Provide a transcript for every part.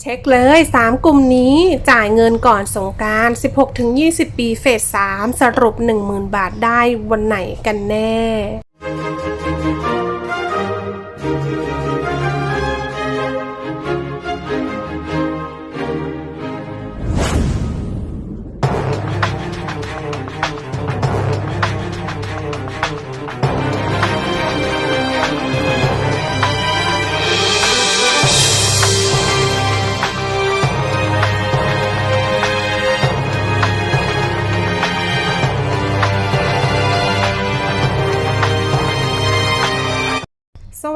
เช็คเลย 3 กลุ่มนี้จ่ายเงินก่อนสงการ 16-20 ปีเฟส 3 สรุป 10,000 บาทได้วันไหนกันแน่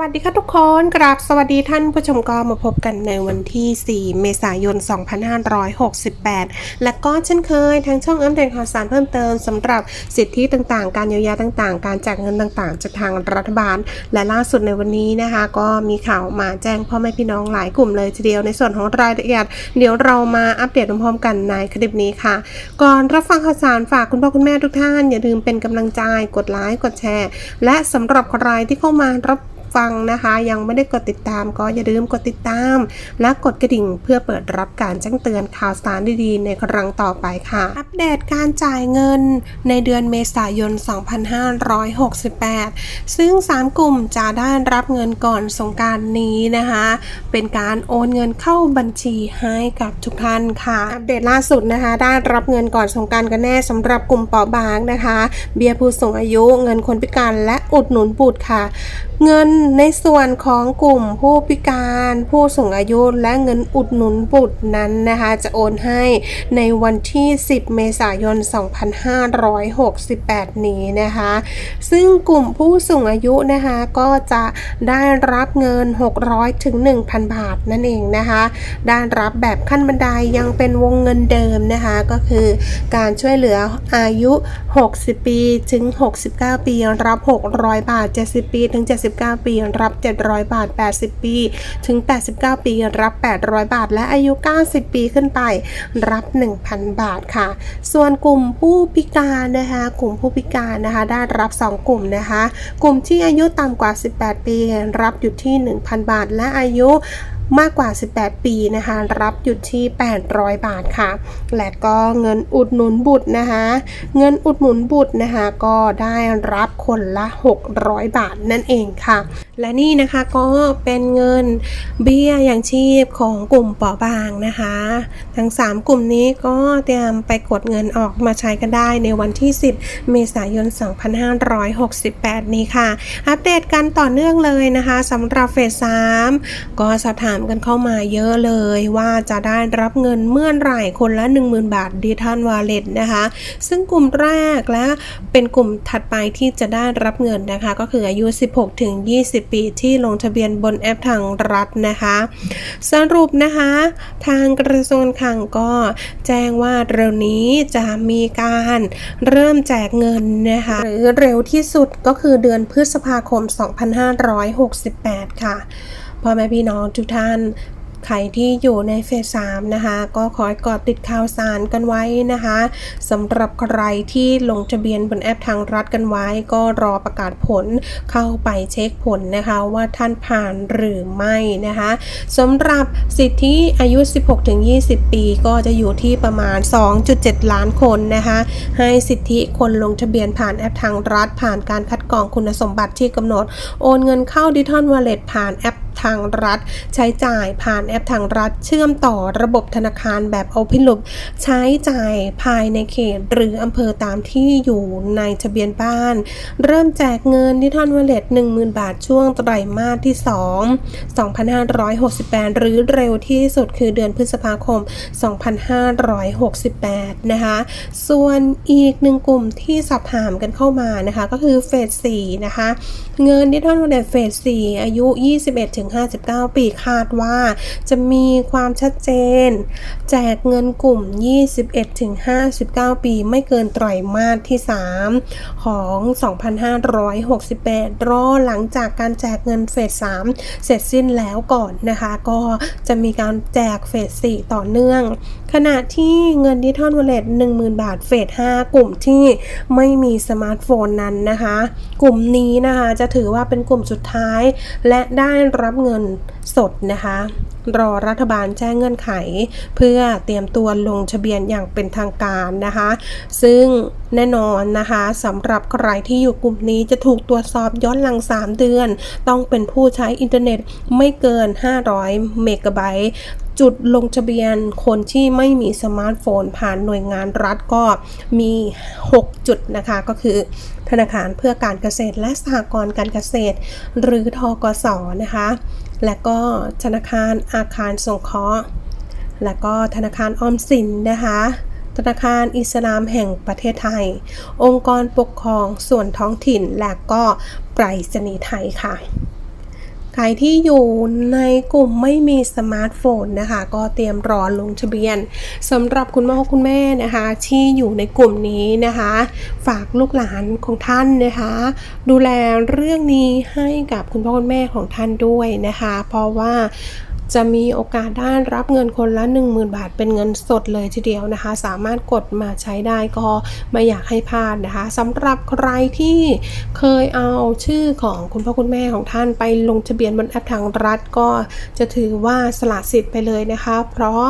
วัสดีค่ะทุกคนกราบสวัสดีท่านผู้ชมก็มาพบกันในวันที่ 4 เมษายน 2568 และก็เช่นเคยทางช่องอัปเดตข่าวสารเพิ่มเติมสำหรับสิทธิต่างๆ การเยียวยาต่างๆ การแจกเงินต่างๆ จากทางรัฐบาล และล่าสุดในวันนี้นะคะ ก็มีข่าวมาแจ้งพ่อแม่พี่น้องหลายกลุ่มเลยทีเดียวในส่วนของรายละเอียด เดี๋ยวเรามาอัปเดตพร้อมๆกันในคลิปนี้ค่ะ ก่อนรับฟังข่าวสารฝากคุณพ่อคุณแม่ทุกท่านอย่าลืมเป็นกำลังใจกดไลค์กดแชร์ และสำหรับใครที่เข้ามารับ ฟังนะคะ ยังไม่ได้กดติดตามก็อย่าลืมกดติดตาม และกดกระดิ่งเพื่อเปิดรับการแจ้งเตือนข่าวสารดีๆ ในครั้งต่อไปค่ะ อัปเดตการจ่ายเงินในเดือนเมษายน 2568 ซึ่ง 3 กลุ่มจะได้รับเงินก่อนสงการนี้นะคะ เป็นการโอนเงินเข้าบัญชีให้กับทุกท่านค่ะ อัปเดตล่าสุดนะคะ ได้รับเงินก่อนสงการกันแน่สำหรับกลุ่มเปราะบางนะคะ เบี้ยผู้สูงอายุ เงินคนพิการและอุดหนุนบุตรค่ะ เงินในส่วนของกลุ่มผู้พิการ ผู้สูงอายุและเงินอุดหนุนบุตรนั้นนะคะ จะโอนให้ในวันที่ 10 เมษายน 2568 นี้นะคะ ซึ่งกลุ่มผู้สูงอายุนะคะก็จะได้รับเงิน 600 ถึง 1,000 บาทนั่นเองนะคะได้รับแบบขั้นบันไดยังเป็นวงเงินเดิมนะคะก็คือการช่วยเหลืออายุ 60 ปีถึง 69 ปี รับ 600 บาท 70 ปีถึง 7 79ปี รับ 700 บาท 80 ปี ถึง 89 ปี รับ 800 บาท และอายุ 90 ปีขึ้นไป รับ 1,000 บาทค่ะ ส่วนกลุ่มผู้พิการนะคะ กลุ่มผู้พิการนะคะ ได้รับ 2 กลุ่มนะคะ กลุ่มที่อายุต่ำกว่า 18 ปี รับอยู่ที่ 1,000 บาท และอายุ มากกว่า 18 ปีนะคะ รับอยู่ที่ 800 บาทค่ะ และก็เงินอุดหนุนบุตรนะคะ เงินอุดหนุนบุตรนะคะ ก็ได้รับคนละ 600 บาทนั่นเองค่ะ และนี่นะคะก็เป็นเงินเบี้ยยังชีพของกลุ่มเปราะบางนะคะ ทั้ง 3 กลุ่มนี้ก็เตรียมไปกดเงินออกมาใช้กันได้ในวันที่ 10 เมษายน 2568 นี้ค่ะ อัปเดตกันต่อเนื่องเลยนะคะสำหรับเฟส3ก็สอบถามกันเข้ามาเยอะเลยว่าจะได้รับเงินเมื่อไหร่คนละ 10,000 บาทดิทันวาเลตนะคะ ซึ่งกลุ่มแรกและเป็นกลุ่มถัดไปที่จะได้รับเงินนะคะ ก็คืออายุ 16 ถึง 20 ปีที่ลงทะเบียนบนแอปทางรัฐนะคะ สรุปนะคะ ทางกระทรวงคลังก็แจ้งว่าเร็วนี้จะมีการเริ่มแจกเงินนะคะหรือเร็วที่สุดก็คือเดือนพฤษภาคม 2568 ค่ะ พ่อแม่พี่น้องทุกท่านใครที่อยู่ในเฟส3นะคะ ก็ขอให้กอดติดข่าวสารกันไว้นะคะสำหรับใครที่ลงทะเบียนบนแอปทางรัฐกันไว้ ก็รอประกาศผลเข้าไปเช็คผลนะคะว่าท่านผ่านหรือไม่นะคะสำหรับสิทธิอายุ 16-20 ปีก็จะอยู่ที่ประมาณ 2.7 ล้านคนนะคะให้สิทธิคนลงทะเบียนผ่านแอปทางรัฐ ผ่านการคัดกรองคุณสมบัติที่กำหนด โอนเงินเข้าดิจิทัลวอลเล็ตผ่านแอป ทางรัฐ ใช้จ่ายผ่านแอปทางรัฐ เชื่อมต่อระบบธนาคารแบบ Open Loop ใช้จ่ายภายในเขตหรืออำเภอตามที่อยู่ในทะเบียนบ้าน เริ่มแจกเงินดิจิทัลวอลเล็ต10,000 บาทช่วงไตรมาสที่ 2 2568 หรือเร็วที่สุดคือเดือนพฤษภาคม 2568 นะคะ ส่วนอีกหนึ่งกลุ่มที่สอบถามกันเข้ามานะคะ ก็คือเฟส4นะคะเงินดิจิทัลวอลเล็ตเฟส4อายุ 21-59 ปีคาดว่า จะมีความชัดเจน แจกเงินกลุ่ม 21-59 ปีไม่เกินไตรมาสที่ 3 ของ 2568 รอหลังจากการแจกเงินเฟส3เสร็จสิ้นแล้วก่อนนะคะ ก็จะมีการแจกเฟส4ต่อเนื่อง ขณะที่เงินดิจิทัลวอลเล็ต10,000 บาทเฟส5กลุ่มที่ไม่มีสมาร์ทโฟนนั้นนะคะ กลุ่มนี้นะคะจะจะถือว่าเป็นกลุ่มสุดท้าย และได้รับเงินสดนะคะ รอรัฐบาลแจ้งเงื่อนไข เพื่อเตรียมตัวลงทะเบียนอย่างเป็นทางการนะคะ ซึ่งแน่นอนนะคะสำหรับใครที่อยู่กลุ่มนี้จะถูกตรวจสอบย้อนหลัง 3 เดือน ต้องเป็นผู้ใช้อินเทอร์เน็ตไม่เกิน 500 เมกะไบต์ จุดลงทะเบียนคนที่ไม่มีสมาร์ทโฟน ผ่านหน่วยงานรัฐก็มี 6 จุดนะคะ ก็คือ ธนาคารเพื่อการเกษตรและสหกรณ์การเกษตร หรือทกสนะคะ และก็ธนาคารอาคารสงเคราะห์ และก็ธนาคารออมสินนะคะธนาคารอิสลามแห่งประเทศไทย องค์กรปกครองส่วนท้องถิ่น และก็ไปรษณีย์ไทยค่ะ ใครที่อยู่ในกลุ่มไม่มีสมาร์ทโฟนนะคะ ก็เตรียมรอลงทะเบียนสำหรับคุณพ่อคุณแม่นะคะ ที่อยู่ในกลุ่มนี้นะคะ ฝากลูกหลานของท่านนะคะ ดูแลเรื่องนี้ให้กับคุณพ่อคุณแม่ของท่านด้วยนะคะ เพราะว่า จะมีโอกาสได้รับเงินคนละ 10,000 บาท เป็นเงินสดเลยทีเดียวนะคะ สามารถกดมาใช้ได้ก็ไม่อยากให้พลาดนะคะสำหรับใครที่เคยเอาชื่อของคุณพ่อคุณแม่ของท่านไปลงทะเบียนบนแอปทางรัฐก็จะถือว่าสละสิทธิ์ไปเลยนะคะ เพราะ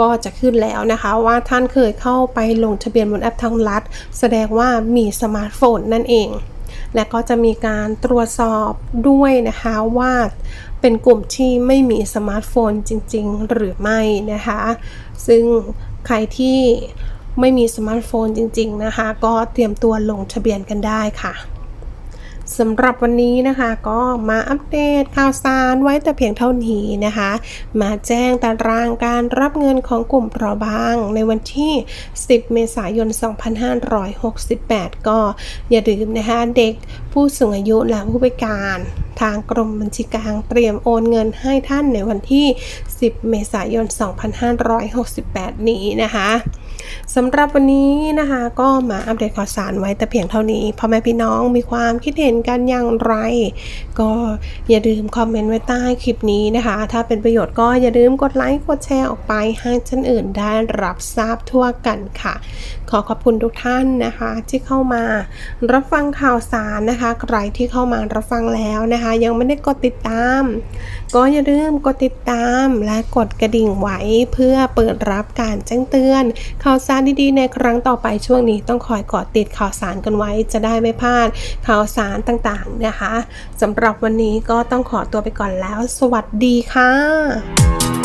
ก็จะขึ้นแล้วนะคะว่าท่านเคยเข้าไปลงทะเบียนบนแอปทางรัฐ แสดงว่ามีสมาร์ทโฟนนั่นเอง และก็จะมีการตรวจสอบด้วยนะคะว่า เป็นกลุ่มที่ไม่มีสมาร์ทโฟนจริง ๆ หรือไม่นะคะ ซึ่งใครที่ไม่มีสมาร์ทโฟนจริง ๆ นะคะ ก็เตรียมตัวลงทะเบียนกันได้ค่ะ สำหรับวันนี้นะคะก็มาอัปเดตข่าวสารไว้แต่เพียงเท่านี้นะคะ มาแจ้งตารางการรับเงินของกลุ่มเปราะบาง ในวันที่ 10 เมษายน 2568 ก็อย่าลืมนะคะเด็กผู้สูงอายุและผู้พิการทางกรมบัญชีกลางเตรียมโอนเงินให้ท่านในวันที่ 10 เมษายน 2568 นี้นะคะ สำหรับวันนี้นะคะ ก็มาอัปเดตข่าวสารไว้แต่เพียงเท่านี้พ่อแม่พี่น้องมีความคิดเห็นกันอย่างไร ก็อย่าลืมคอมเมนต์ไว้ใต้คลิปนี้นะคะ ถ้าเป็นประโยชน์ก็อย่าลืมกดไลค์กดแชร์ออกไป ให้ท่านอื่นได้รับทราบทั่วกันค่ะ ขอขอบคุณทุกท่านนะคะ ที่เข้ามารับฟังข่าวสารนะคะ ใครที่เข้ามารับฟังแล้วนะคะ ยังไม่ได้กดติดตาม ก็อย่าลืมกดติดตามและกดกระดิ่งไว้เพื่อเปิดรับการแจ้งเตือนข่าวข่าวสารดีๆ ในครั้งต่อไปช่วงนี้ต้องคอยกอดติดข่าวสารกันไว้จะได้ไม่พลาดข่าวสารต่างๆนะคะสำหรับวันนี้ก็ต้องขอตัวไปก่อนแล้ว สวัสดีค่ะ